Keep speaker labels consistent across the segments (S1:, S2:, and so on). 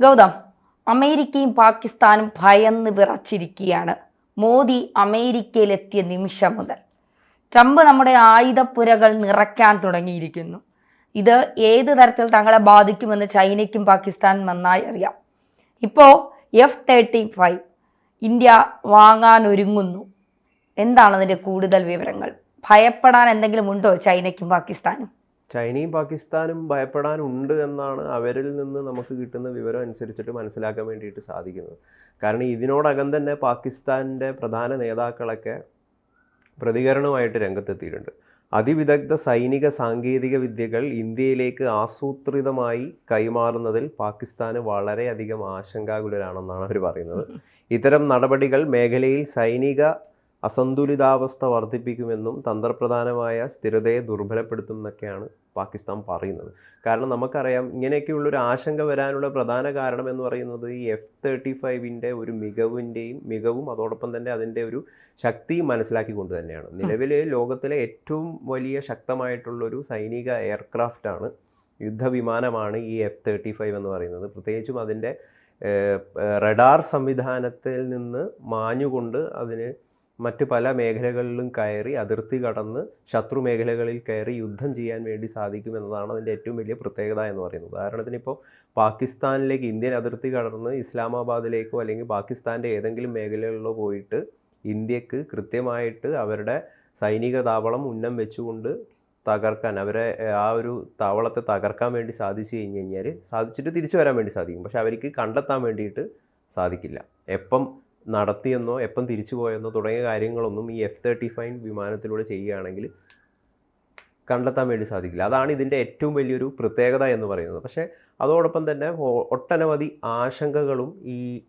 S1: ഗൗതം അമേരിക്കയും പാകിസ്ഥാനും ഭയന്ന് വിറച്ചിരിക്കുകയാണ്. മോദി അമേരിക്കയിലെത്തിയ നിമിഷം മുതൽ. ട്രംപ് നമ്മുടെ ആയുധപ്പുരകൾ നിറയ്ക്കാൻ തുടങ്ങിയിരിക്കുന്നു. ഇത് ഏത് തരത്തിൽ തങ്ങളെ ബാധിക്കുമെന്ന് ചൈനയ്ക്കും പാകിസ്ഥാനും നന്നായി അറിയാം. ഇപ്പോൾ എഫ് തേർട്ടി ഫൈവ് ഇന്ത്യ വാങ്ങാൻ ഒരുങ്ങുന്നു. എന്താണ് കൂടുതൽ വിവരങ്ങൾ? ഭയപ്പെടാൻ എന്തെങ്കിലും ഉണ്ടോ ചൈനയ്ക്കും പാകിസ്ഥാനും?
S2: ചൈനയും പാകിസ്ഥാനും ഭയപ്പെടാനുണ്ട് എന്നാണ് അവരിൽ നിന്ന് നമുക്ക് കിട്ടുന്ന വിവരം അനുസരിച്ചിട്ട് മനസ്സിലാക്കാൻ വേണ്ടിയിട്ട് സാധിക്കുന്നത്. കാരണം ഇതിനോടകം തന്നെ പാകിസ്ഥാന്റെ പ്രധാന നേതാക്കളൊക്കെ പ്രതികരണമായിട്ട് രംഗത്തെത്തിയിട്ടുണ്ട്. അതിവിദഗ്ധ സൈനിക സാങ്കേതിക വിദ്യകൾ ഇന്ത്യയിലേക്ക് ആസൂത്രിതമായി കൈമാറുന്നതിൽ പാകിസ്ഥാന് വളരെയധികം ആശങ്കാകുലരാണെന്നാണ് അവർ പറയുന്നത്. ഇത്തരം നടപടികൾ മേഖലയിൽ സൈനിക അസന്തുലിതാവസ്ഥ വർദ്ധിപ്പിക്കുമെന്നും തന്ത്രപ്രധാനമായ സ്ഥിരതയെ ദുർബലപ്പെടുത്തും എന്നൊക്കെയാണ് പാകിസ്ഥാൻ പറയുന്നത്. കാരണം നമുക്കറിയാം ഇങ്ങനെയൊക്കെയുള്ളൊരു ആശങ്ക വരാനുള്ള പ്രധാന കാരണം എന്ന് പറയുന്നത് ഈ എഫ് തേർട്ടി ഫൈവിന്റെ ഒരു മികവിന്റെയും മികവും അതോടൊപ്പം തന്നെ അതിന്റെ ഒരു ശക്തിയും മനസ്സിലാക്കിക്കൊണ്ട് തന്നെയാണ്. നിലവിൽ ലോകത്തിലെ ഏറ്റവും വലിയ ശക്തമായിട്ടുള്ളൊരു സൈനിക എയർക്രാഫ്റ്റാണ് യുദ്ധവിമാനമാണ് ഈ എഫ് തേർട്ടി ഫൈവ് എന്ന് പറയുന്നത്. പ്രത്യേകിച്ചും അതിന്റെ റഡാർ സംവിധാനത്തിൽ നിന്ന് മാഞ്ഞുകൊണ്ട് അതിന് മറ്റ് പല മേഖലകളിലും കയറി അതിർത്തി കടന്ന് ശത്രു മേഖലകളിൽ കയറി യുദ്ധം ചെയ്യാൻ വേണ്ടി സാധിക്കും എന്നതാണ് അതിന്റെ ഏറ്റവും വലിയ പ്രത്യേകത എന്ന് പറയുന്നത്. ഉദാഹരണത്തിന് ഇപ്പോൾ പാകിസ്ഥാനിലേക്ക് ഇന്ത്യൻ അതിർത്തി കടന്ന് ഇസ്ലാമാബാദിലേക്കോ അല്ലെങ്കിൽ പാകിസ്ഥാന്റെ ഏതെങ്കിലും മേഖലകളിലോ പോയിട്ട് ഇന്ത്യയ്ക്ക് കൃത്യമായിട്ട് അവരുടെ സൈനിക താവളം ഉന്നം വെച്ചുകൊണ്ട് തകർക്കാൻ അവരെ ആ ഒരു താവളത്തെ തകർക്കാൻ വേണ്ടി സാധിച്ചു കഴിഞ്ഞ് കഴിഞ്ഞാൽ സാധിച്ചിട്ട് തിരിച്ചു വരാൻ വേണ്ടി സാധിക്കും. പക്ഷെ അവർക്ക് കണ്ടെത്താൻ വേണ്ടിയിട്ട് സാധിക്കില്ല. എപ്പം നടത്തിയെന്നോ എപ്പം തിരിച്ചു പോയെന്നോ തുടങ്ങിയ കാര്യങ്ങളൊന്നും ഈ എഫ് തേർട്ടി ഫൈവ് വിമാനത്തിലൂടെ ചെയ്യുകയാണെങ്കിൽ കണ്ടെത്താൻ വേണ്ടി സാധിക്കില്ല. അതാണ് ഇതിന്റെ ഏറ്റവും വലിയൊരു പ്രത്യേകത എന്ന് പറയുന്നത്. പക്ഷേ അതോടൊപ്പം തന്നെ ഒട്ടനവധി ആശങ്കകളും ഈ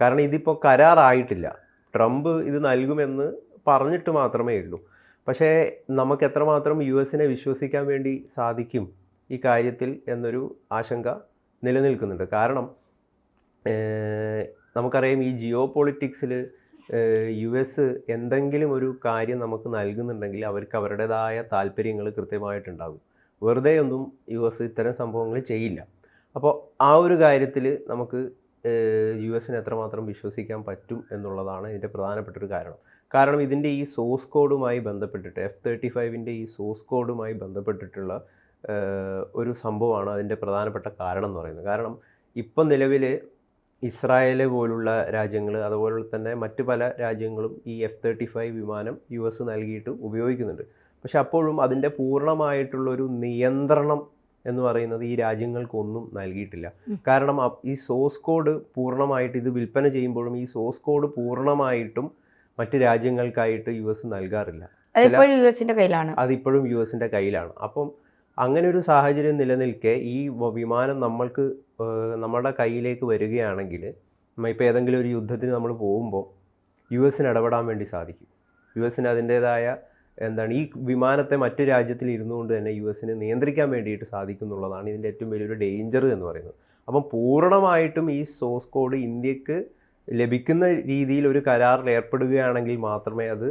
S2: കാരണം ഇതിപ്പോൾ കരാറായിട്ടില്ല. ട്രംപ് ഇത് നൽകുമെന്ന് പറഞ്ഞിട്ട് മാത്രമേ ഉള്ളൂ. പക്ഷേ നമുക്ക് എത്രമാത്രം യു എസിനെ വിശ്വസിക്കാൻ വേണ്ടി സാധിക്കും ഈ കാര്യത്തിൽ എന്നൊരു ആശങ്ക നിലനിൽക്കുന്നുണ്ട്. കാരണം നമുക്കറിയാം ഈ ജിയോ പൊളിറ്റിക്സിൽ യു എസ് എന്തെങ്കിലും ഒരു കാര്യം നമുക്ക് നൽകുന്നുണ്ടെങ്കിൽ അവർക്ക് അവരുടേതായ താല്പര്യങ്ങൾ കൃത്യമായിട്ടുണ്ടാകും. വെറുതെ ഒന്നും യു എസ് ഇത്തരം സംഭവങ്ങൾ ചെയ്യില്ല. അപ്പോൾ ആ ഒരു കാര്യത്തിൽ നമുക്ക് യു എസിനെ എത്രമാത്രം വിശ്വസിക്കാൻ പറ്റും എന്നുള്ളതാണ് ഇതിന്റെ പ്രധാനപ്പെട്ട ഒരു കാരണം. കാരണം ഇതിന്റെ ഈ സോഴ്സ് കോഡുമായി ബന്ധപ്പെട്ടിട്ട് എഫ് തേർട്ടി ഫൈവിന്റെ ഈ സോഴ്സ് കോഡുമായി ബന്ധപ്പെട്ടിട്ടുള്ള ഒരു സംഭവമാണ് അതിന്റെ പ്രധാനപ്പെട്ട കാരണം എന്ന് പറയുന്നത്. കാരണം ഇപ്പം നിലവിൽ ഇസ്രായേൽ പോലുള്ള രാജ്യങ്ങൾ അതുപോലെ തന്നെ മറ്റു പല രാജ്യങ്ങളും ഈ എഫ് തേർട്ടി ഫൈവ് വിമാനം യു എസ് നൽകിയിട്ട് ഉപയോഗിക്കുന്നുണ്ട്. പക്ഷെ അപ്പോഴും അതിന്റെ പൂർണമായിട്ടുള്ളൊരു നിയന്ത്രണം എന്ന് പറയുന്നത് ഈ രാജ്യങ്ങൾക്കൊന്നും നൽകിയിട്ടില്ല. കാരണം ഈ സോഴ്സ് കോഡ് പൂർണമായിട്ട് ഇത് വിൽപ്പന ചെയ്യുമ്പോഴും ഈ സോഴ്സ് കോഡ് പൂർണമായിട്ടും മറ്റ് രാജ്യങ്ങൾക്കായിട്ട് യു എസ് നൽകാറില്ല.
S1: അതിപ്പോഴും യു എസിന്റെ കയ്യിലാണ്.
S2: അതിപ്പോഴും യു എസിന്റെ കയ്യിലാണ്. അപ്പം അങ്ങനെ ഒരു സാഹചര്യം നിലനിൽക്കെ ഈ വിമാനം നമ്മൾക്ക് നമ്മുടെ കയ്യിലേക്ക് വരികയാണെങ്കിൽ ഇപ്പോൾ ഏതെങ്കിലും ഒരു യുദ്ധത്തിന് നമ്മൾ പോകുമ്പോൾ യു എസിന് ഇടപെടാൻ വേണ്ടി സാധിക്കും. യു എസിന് അതിന്റേതായ എന്താണ് ഈ വിമാനത്തെ മറ്റു രാജ്യത്തിൽ ഇരുന്നുകൊണ്ട് തന്നെ യു എസിന് നിയന്ത്രിക്കാൻ വേണ്ടിയിട്ട് സാധിക്കും എന്നുള്ളതാണ് ഇതിന്റെ ഏറ്റവും വലിയൊരു ഡേഞ്ചർ എന്ന് പറയുന്നത്. അപ്പം പൂർണമായിട്ടും ഈ സോഴ്സ് കോഡ് ഇന്ത്യയ്ക്ക് ലഭിക്കുന്ന രീതിയിൽ ഒരു കരാറിൽ ഏർപ്പെടുകയാണെങ്കിൽ മാത്രമേ അത്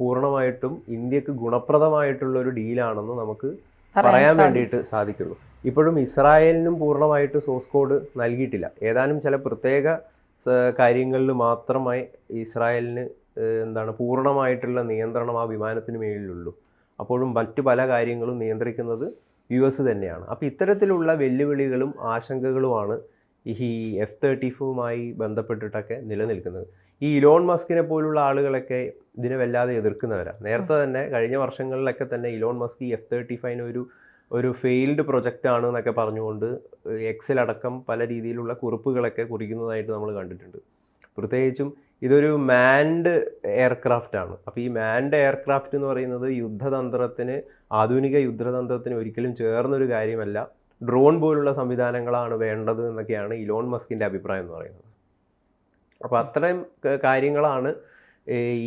S2: പൂർണമായിട്ടും ഇന്ത്യയ്ക്ക് ഗുണപ്രദമായിട്ടുള്ള ഒരു ഡീലാണെന്ന് നമുക്ക് പറയാൻ. വേണ്ടിയിട്ട് സാധിക്കുള്ളൂ. ഇപ്പോഴും ഇസ്രായേലിനും പൂർണമായിട്ട് സോഴ്സ് കോഡ് നൽകിയിട്ടില്ല. ഏതാനും ചില പ്രത്യേക കാര്യങ്ങളിൽ മാത്രമായി ഇസ്രായേലിന് എന്താണ് പൂർണമായിട്ടുള്ള നിയന്ത്രണം ആ വിമാനത്തിന് മേലിലുള്ളൂ. അപ്പോഴും മറ്റു പല കാര്യങ്ങളും നിയന്ത്രിക്കുന്നത് യു എസ് തന്നെയാണ്. അപ്പോൾ ഇത്തരത്തിലുള്ള വെല്ലുവിളികളും ആശങ്കകളുമാണ് ഈ എഫ് തേർട്ടി ഫുമായി ബന്ധപ്പെട്ടിട്ടൊക്കെ നിലനിൽക്കുന്നത്. ഈ ഇലോൺ മസ്കിനെ പോലുള്ള ആളുകളൊക്കെ ഇതിനെ വല്ലാതെ എതിർക്കുന്നവരാണ് നേരത്തെ തന്നെ കഴിഞ്ഞ വർഷങ്ങളിലൊക്കെ തന്നെ ഇലോൺ മസ്ക് ഈ എഫ് തേർട്ടി ഫൈവിന് ഒരു ഒരു ഫെയിൽഡ് പ്രൊജക്റ്റ് ആണ് എന്നൊക്കെ പറഞ്ഞുകൊണ്ട് എക്സിലടക്കം പല രീതിയിലുള്ള കുറിപ്പുകളൊക്കെ കുറിക്കുന്നതായിട്ട് നമ്മൾ കണ്ടിട്ടുണ്ട്. പ്രത്യേകിച്ചും ഇതൊരു മാൻഡ് എയർക്രാഫ്റ്റ് ആണ്. അപ്പോൾ ഈ മാൻഡ് എയർക്രാഫ്റ്റ് എന്ന് പറയുന്നത് യുദ്ധതന്ത്രത്തിന് ആധുനിക യുദ്ധതന്ത്രത്തിന് ഒരിക്കലും ചേർന്നൊരു കാര്യമല്ല. ഡ്രോൺ പോലുള്ള സംവിധാനങ്ങളാണ് വേണ്ടത് എന്നൊക്കെയാണ് ഇലോൺ മസ്കിന്റെ അഭിപ്രായം എന്ന് പറയുന്നത്. അപ്പോൾ അത്രയും കാര്യങ്ങളാണ്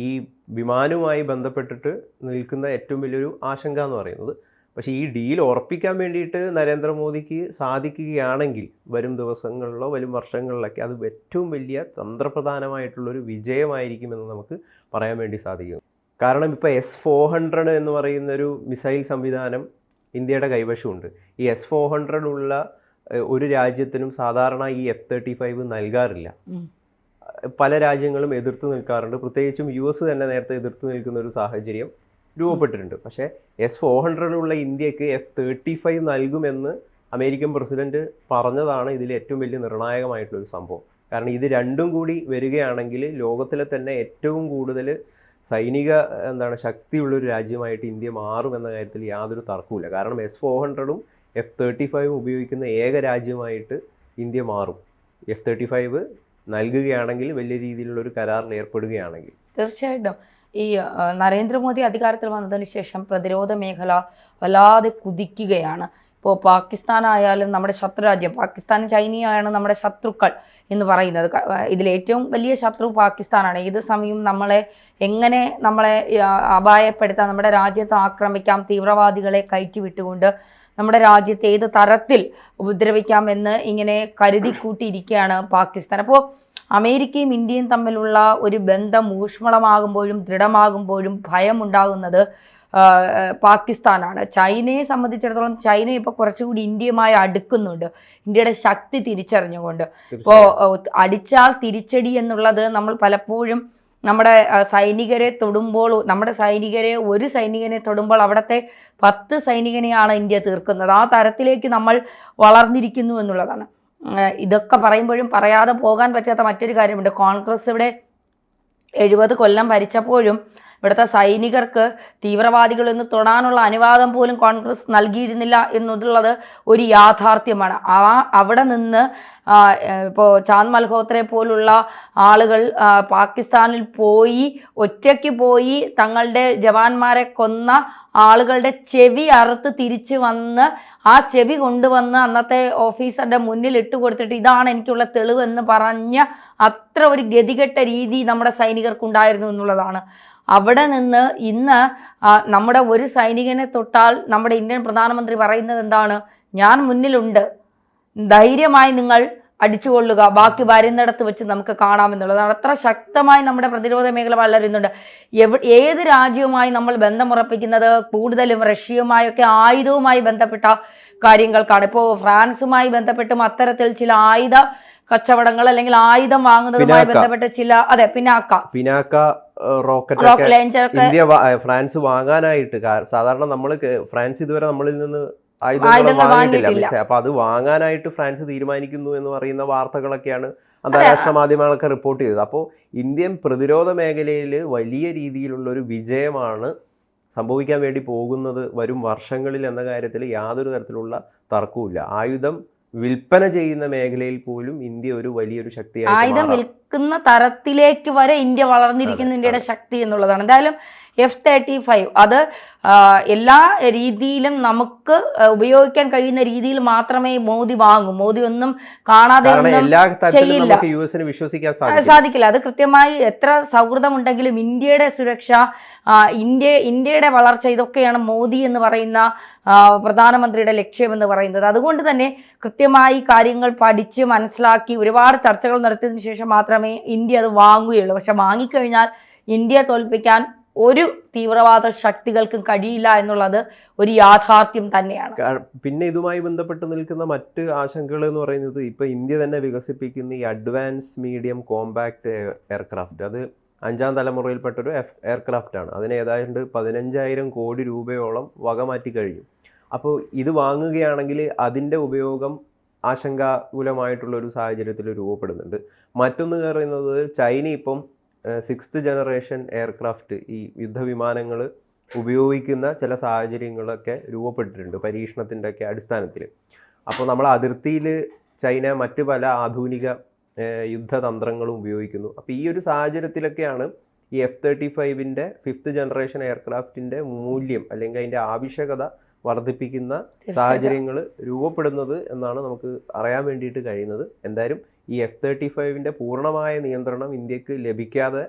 S2: ഈ വിമാനവുമായി ബന്ധപ്പെട്ടിട്ട് നിൽക്കുന്ന ഏറ്റവും വലിയൊരു ആശങ്ക എന്ന് പറയുന്നത്. പക്ഷേ ഈ ഡീൽ ഉറപ്പിക്കാൻ വേണ്ടിയിട്ട് നരേന്ദ്രമോദിക്ക് സാധിക്കുകയാണെങ്കിൽ വരും ദിവസങ്ങളിലോ വരും വർഷങ്ങളിലൊക്കെ അത് ഏറ്റവും വലിയ തന്ത്രപ്രധാനമായിട്ടുള്ളൊരു വിജയമായിരിക്കുമെന്ന് നമുക്ക് പറയാൻ വേണ്ടി സാധിക്കും. കാരണം ഇപ്പോൾ എസ് ഫോർ ഹൺഡ്രഡ് എന്ന് പറയുന്നൊരു മിസൈൽ സംവിധാനം ഇന്ത്യയുടെ കൈവശമുണ്ട്. ഈ എസ് ഫോർ ഹൺഡ്രഡ് ഉള്ള ഒരു രാജ്യത്തിനും സാധാരണ ഈ എഫ് തേർട്ടി ഫൈവ് നൽകാറില്ല. പല രാജ്യങ്ങളും എതിർത്ത് നിൽക്കാറുണ്ട്. പ്രത്യേകിച്ചും യു എസ് തന്നെ നേരത്തെ എതിർത്ത് നിൽക്കുന്ന ഒരു സാഹചര്യം രൂപപ്പെട്ടിട്ടുണ്ട്. പക്ഷേ എസ് ഫോർ ഹൺഡ്രഡിലുള്ള ഇന്ത്യയ്ക്ക് എഫ് തേർട്ടി ഫൈവ് നൽകുമെന്ന് അമേരിക്കൻ പ്രസിഡന്റ് പറഞ്ഞതാണ് ഇതിൽ ഏറ്റവും വലിയ നിർണായകമായിട്ടുള്ളൊരു സംഭവം. കാരണം ഇത് രണ്ടും കൂടി വരികയാണെങ്കിൽ ലോകത്തിലെ തന്നെ ഏറ്റവും കൂടുതൽ സൈനിക എന്താണ് ശക്തിയുള്ളൊരു രാജ്യമായിട്ട് ഇന്ത്യ മാറും എന്ന കാര്യത്തിൽ യാതൊരു തർക്കവുമില്ല. കാരണം എസ് ഫോർ ഹൺഡ്രഡും എഫ് തേർട്ടി ഫൈവും ഉപയോഗിക്കുന്ന ഏക രാജ്യമായിട്ട് ഇന്ത്യ മാറും. എഫ് തേർട്ടി ഫൈവ് നൽകുകയാണെങ്കിൽ വലിയ രീതിയിലുള്ള ഒരു കരാറിൽ ഏർപ്പെടുകയാണെങ്കിൽ.
S1: തീർച്ചയായിട്ടും. ഈ നരേന്ദ്രമോദി അധികാരത്തിൽ വന്നതിന് ശേഷം പ്രതിരോധ മേഖല വല്ലാതെ കുതിക്കുകയാണ്. ഇപ്പോൾ പാകിസ്ഥാനായാലും നമ്മുടെ ശത്രുരാജ്യം പാകിസ്ഥാനും ചൈനയാണ് നമ്മുടെ ശത്രുക്കൾ എന്ന് പറയുന്നത്. ഇതിലേറ്റവും വലിയ ശത്രു പാകിസ്ഥാനാണ്. ഏത് സമയവും നമ്മളെ എങ്ങനെ നമ്മളെ അപായപ്പെടുത്താം നമ്മുടെ രാജ്യത്ത് ആക്രമിക്കാം തീവ്രവാദികളെ കയറ്റി വിട്ടുകൊണ്ട് നമ്മുടെ രാജ്യത്തെ ഏത് തരത്തിൽ ഉപദ്രവിക്കാമെന്ന് ഇങ്ങനെ കരുതിക്കൂട്ടിയിരിക്കുകയാണ് പാകിസ്ഥാൻ. അപ്പോൾ അമേരിക്കയും ഇന്ത്യയും തമ്മിലുള്ള ഒരു ബന്ധം ഊഷ്മളമാകുമ്പോഴും ദൃഢമാകുമ്പോഴും ഭയമുണ്ടാകുന്നത് ഉണ്ടാകുന്നത് പാകിസ്ഥാനാണ്. ചൈനയെ സംബന്ധിച്ചിടത്തോളം ചൈന ഇപ്പോൾ കുറച്ചുകൂടി ഇന്ത്യയുമായി അടുക്കുന്നുണ്ട്. ഇന്ത്യയുടെ ശക്തി തിരിച്ചറിഞ്ഞുകൊണ്ട്. ഇപ്പോൾ അടിച്ചാൽ തിരിച്ചടി എന്നുള്ളത് നമ്മൾ പലപ്പോഴും നമ്മുടെ സൈനികരെ തൊടുമ്പോൾ നമ്മുടെ സൈനികരെ ഒരു സൈനികനെ തൊടുമ്പോൾ അവിടുത്തെ പത്ത് സൈനികനെയാണ് ഇന്ത്യ തീർക്കുന്നത്. ആ തരത്തിലേക്ക് നമ്മൾ വളർന്നിരിക്കുന്നു എന്നുള്ളതാണ്. ഇതൊക്കെ പറയുമ്പോഴും പറയാതെ പോകാൻ പറ്റാത്ത മറ്റൊരു കാര്യമുണ്ട്. കോൺഗ്രസ് ഇവിടെ എഴുപത് കൊല്ലം ഭരിച്ചപ്പോഴും ഇവിടുത്തെ സൈനികർക്ക് തീവ്രവാദികളൊന്ന് തൊടാനുള്ള അനുവാദം പോലും കോൺഗ്രസ് നൽകിയിരുന്നില്ല എന്നുള്ളത് ഒരു യാഥാർത്ഥ്യമാണ്. ആ അവിടെ നിന്ന് ഇപ്പോൾ ചാന്ദ് മൽഹോത്രയെ പോലുള്ള ആളുകൾ പാകിസ്ഥാനിൽ പോയി ഒറ്റയ്ക്ക് പോയി തങ്ങളുടെ ജവാന്മാരെ കൊന്ന ആളുകളുടെ ചെവി അറുത്ത് തിരിച്ചു വന്ന് ആ ചെവി കൊണ്ടുവന്ന് അന്നത്തെ ഓഫീസറുടെ മുന്നിൽ ഇട്ട് കൊടുത്തിട്ട് ഇതാണ് എനിക്കുള്ള തെളിവെന്ന് പറഞ്ഞ അത്ര ഒരു ഗതികെട്ട രീതി നമ്മുടെ സൈനികർക്കുണ്ടായിരുന്നു എന്നുള്ളതാണ്. അവിടെ നിന്ന് ഇന്ന് നമ്മുടെ ഒരു സൈനികനെ തൊട്ടാൽ നമ്മുടെ ഇന്ത്യൻ പ്രധാനമന്ത്രി പറയുന്നത് എന്താണ്? ഞാൻ മുന്നിലുണ്ട്. ധൈര്യമായി നിങ്ങൾ അടിച്ചുകൊള്ളുക. ബാക്കി വരുന്നിടത്ത് വെച്ച് നമുക്ക് കാണാമെന്നുള്ളതാണ് അത്ര ശക്തമായി നമ്മുടെ പ്രതിരോധ മേഖല വളരുന്നുണ്ട്. എവ ഏത് രാജ്യവുമായി നമ്മൾ ബന്ധമുറപ്പിക്കുന്നത്? കൂടുതലും റഷ്യയുമായൊക്കെ ആയുധവുമായി ബന്ധപ്പെട്ട കാര്യങ്ങൾക്കാണ്. ഇപ്പോൾ ഫ്രാൻസുമായി ബന്ധപ്പെട്ടും അത്തരത്തിൽ ചില ആയുധ കച്ചവടങ്ങൾ അല്ലെങ്കിൽ ആയുധം വാങ്ങുന്നതുമായി ബന്ധപ്പെട്ട ചില അതെ പിന്നാക്ക
S2: പിനാക്ക റോക്കറ്റ്
S1: ഒക്കെ
S2: ഇന്ത്യ ഫ്രാൻസ് വാങ്ങാനായിട്ട് സാധാരണ നമ്മൾ ഫ്രാൻസ് ഇതുവരെ നമ്മളിൽ നിന്ന് ആയുധങ്ങൾ വാങ്ങിയിട്ടില്ല. അപ്പൊ അത് വാങ്ങാനായിട്ട് ഫ്രാൻസ് തീരുമാനിക്കുന്നു എന്ന് പറയുന്ന വാർത്തകളൊക്കെയാണ് അന്താരാഷ്ട്ര മാധ്യമങ്ങളൊക്കെ റിപ്പോർട്ട് ചെയ്തത്. അപ്പോൾ ഇന്ത്യൻ പ്രതിരോധ മേഖലയിൽ വലിയ രീതിയിലുള്ള ഒരു വിജയമാണ് സംഭവിക്കാൻ വേണ്ടി പോകുന്നത് വരും വർഷങ്ങളിൽ എന്ന കാര്യത്തിൽ യാതൊരു തരത്തിലുള്ള തർക്കവുമില്ല. ആയുധം വിൽപ്പന ചെയ്യുന്ന മേഖലയിൽ പോലും ഇന്ത്യ ഒരു വലിയൊരു ശക്തിയാണ്
S1: ആയുധം വിൽക്കുന്ന തരത്തിലേക്ക് വരെ ഇന്ത്യ വളർന്നിരിക്കുന്ന ഇന്ത്യയുടെ ശക്തി എന്നുള്ളതാണ്. എന്തായാലും എഫ് തേർട്ടി ഫൈവ് അത് എല്ലാ രീതിയിലും നമുക്ക് ഉപയോഗിക്കാൻ കഴിയുന്ന രീതിയിൽ മാത്രമേ മോദി വാങ്ങൂ. മോദി ഒന്നും കാണാതെ ചെയ്യില്ല. സാധിക്കില്ല. അത് കൃത്യമായി എത്ര സൗഹൃദമുണ്ടെങ്കിലും ഇന്ത്യയുടെ സുരക്ഷ ഇന്ത്യ ഇന്ത്യയുടെ വളർച്ച ഇതൊക്കെയാണ് മോദി എന്ന് പറയുന്ന പ്രധാനമന്ത്രിയുടെ ലക്ഷ്യമെന്ന് പറയുന്നത്. അതുകൊണ്ട് തന്നെ കൃത്യമായി കാര്യങ്ങൾ പഠിച്ച് മനസ്സിലാക്കി ഒരുപാട് ചർച്ചകൾ നടത്തിയതിനു ശേഷം മാത്രമേ ഇന്ത്യ അത് വാങ്ങുകയുള്ളൂ. പക്ഷെ വാങ്ങിക്കഴിഞ്ഞാൽ ഇന്ത്യ തോൽപ്പിക്കാൻ ഒരു തീവ്രവാദ ശക്തികൾക്കും കഴിയില്ല എന്നുള്ളത് ഒരു യാഥാർത്ഥ്യം തന്നെയാണ്.
S2: പിന്നെ ഇതുമായി ബന്ധപ്പെട്ട് നിൽക്കുന്ന മറ്റ് ആശങ്കകൾ എന്ന് പറയുന്നത് ഇപ്പൊ ഇന്ത്യ തന്നെ വികസിപ്പിക്കുന്ന ഈ അഡ്വാൻസ് മീഡിയം കോമ്പാക്ട് എയർക്രാഫ്റ്റ്. അത് അഞ്ചാം തലമുറയിൽപ്പെട്ട ഒരു എയർക്രാഫ്റ്റ് ആണ്. അതിന് ഏതാണ്ട് പതിനഞ്ചായിരം കോടി രൂപയോളം വകമാറ്റി കഴിഞ്ഞു. അപ്പോൾ ഇത് വാങ്ങുകയാണെങ്കിൽ അതിന്റെ ഉപയോഗം ആശങ്കാകുലമായിട്ടുള്ള ഒരു സാഹചര്യത്തിൽ രൂപപ്പെടുന്നുണ്ട്. മറ്റൊന്ന് പറയുന്നത് ചൈന ഇപ്പം സിക്സ്ത് ജനറേഷൻ എയർക്രാഫ്റ്റ് ഈ യുദ്ധവിമാനങ്ങൾ ഉപയോഗിക്കുന്ന ചില സാഹചര്യങ്ങളൊക്കെ രൂപപ്പെട്ടിട്ടുണ്ട് പരീക്ഷണത്തിന്റെ ഒക്കെ അടിസ്ഥാനത്തിൽ. അപ്പോൾ നമ്മൾ അതിർത്തിയിൽ ചൈന മറ്റു പല ആധുനിക യുദ്ധതന്ത്രങ്ങളും ഉപയോഗിക്കുന്നു. അപ്പോൾ ഈ ഒരു സാഹചര്യത്തിലൊക്കെയാണ് ഈ എഫ് തേർട്ടി ഫൈവിന്റെ ഫിഫ്ത്ത് ജനറേഷൻ എയർക്രാഫ്റ്റിന്റെ മൂല്യം അല്ലെങ്കിൽ അതിന്റെ ആവശ്യകത വർദ്ധിപ്പിക്കുന്ന സാഹചര്യങ്ങൾ രൂപപ്പെടുന്നത് എന്നാണ് നമുക്ക് അറിയാൻ വേണ്ടിയിട്ട് കഴിയുന്നത്. എന്തായാലും ഈ എഫ് തേർട്ടി ഫൈവിന്റെ പൂർണമായ നിയന്ത്രണം ഇന്ത്യയ്ക്ക് ലഭിക്കാതെ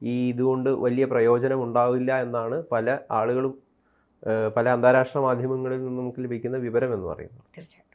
S2: ഈ ഇതുകൊണ്ട് വലിയ പ്രയോജനം ഉണ്ടാവില്ല എന്നാണ് പല ആളുകളും പല അന്താരാഷ്ട്ര മാധ്യമങ്ങളിൽ നിന്ന് നമുക്ക് ലഭിക്കുന്ന വിവരം എന്ന് പറയുന്നത്.
S1: തീർച്ചയായും